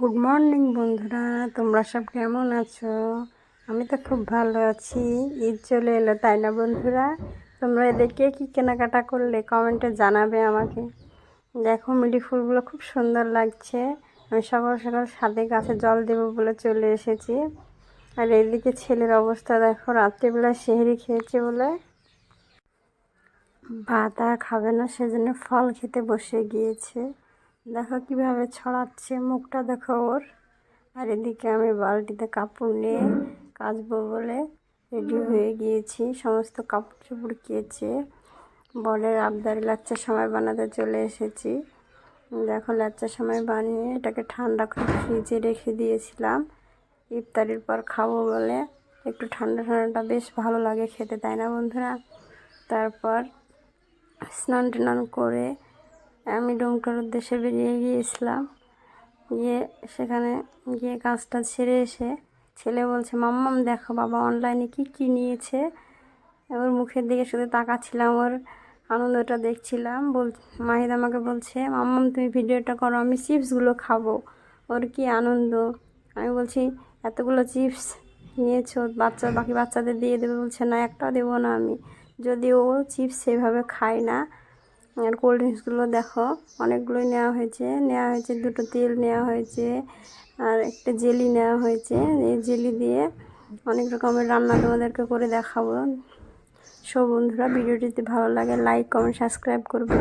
Good morning বন্ধুরা। তোমরা সব কেমন আছো? আমি তো খুব ভালো আছি। ঈদ চলে এলো, তাই না বন্ধুরা? তোমরা এদেরকে কী কেনাকাটা করলে কমেন্টে জানাবে আমাকে। দেখো মিলি ফুলগুলো খুব সুন্দর লাগছে। আমি সকাল সকাল সাদে গাছে জল দেবো বলে চলে এসেছি। আর এদিকে ছেলের অবস্থা, দেখো রাত্রিবেলা সেহেরি খেয়েছে বলে। ভাত খাবে না, সেজন্য ফল খেতে বসে গিয়েছে। দেখো কীভাবে ছড়াচ্ছে, মুখটা দেখো ওর। আর এদিকে আমি বালতিতে কাপড় নিয়ে কাচবো বলে রেডি হয়ে গিয়েছি। সমস্ত কাপড় চোপড় কেচে বলের আবদারি লাচ্চার সময় বানাতে চলে এসেছি। দেখো লাচ্চার সময় বানিয়ে এটাকে ঠান্ডা করে ফ্রিজে রেখে দিয়েছিলাম। ইফতারির পর খাব বলে একটু ঠান্ডা ঠান্ডাটা বেশ ভালো লাগে খেতে, তাই না বন্ধুরা? তারপর স্নান টান করে আমি ডোমটার উদ্দেশ্যে বেরিয়ে গিয়েছিলাম। গিয়ে সেখানে গিয়ে কাজটা ছেড়ে এসে ছেলে বলছে, মাম্মাম, দেখো বাবা অনলাইনে কি কী নিয়েছে? ওর মুখের দিকে শুধু তাকাচ্ছিলাম, ওর আনন্দটা দেখছিলাম। বল মাহিদ আমাকে বলছে, মাম্মাম, তুমি ভিডিওটা করো, আমি চিপসগুলো খাব। ওর কি আনন্দ? আমি বলছি, এতগুলো চিপস নিয়েছো, বাচ্চা, বাকি বাচ্চাদের দিয়ে দেবে? বলছে, না, একটাও দেবো না আমি। যদি ও চিপস সেভাবে খায় না আর কোল্ড ড্রিঙ্কসগুলো দেখো, অনেকগুলোই নেওয়া হয়েছে। নেওয়া হয়েছে, দুটো তেল নেওয়া হয়েছে, আর একটা জেলি নেওয়া হয়েছে। এই জেলি দিয়ে অনেক রকমের রান্না তোমাদেরকে করে দেখাবো। সব বন্ধুরা, ভিডিওটিতে ভালো লাগে লাইক কমেন্ট সাবস্ক্রাইব করবে।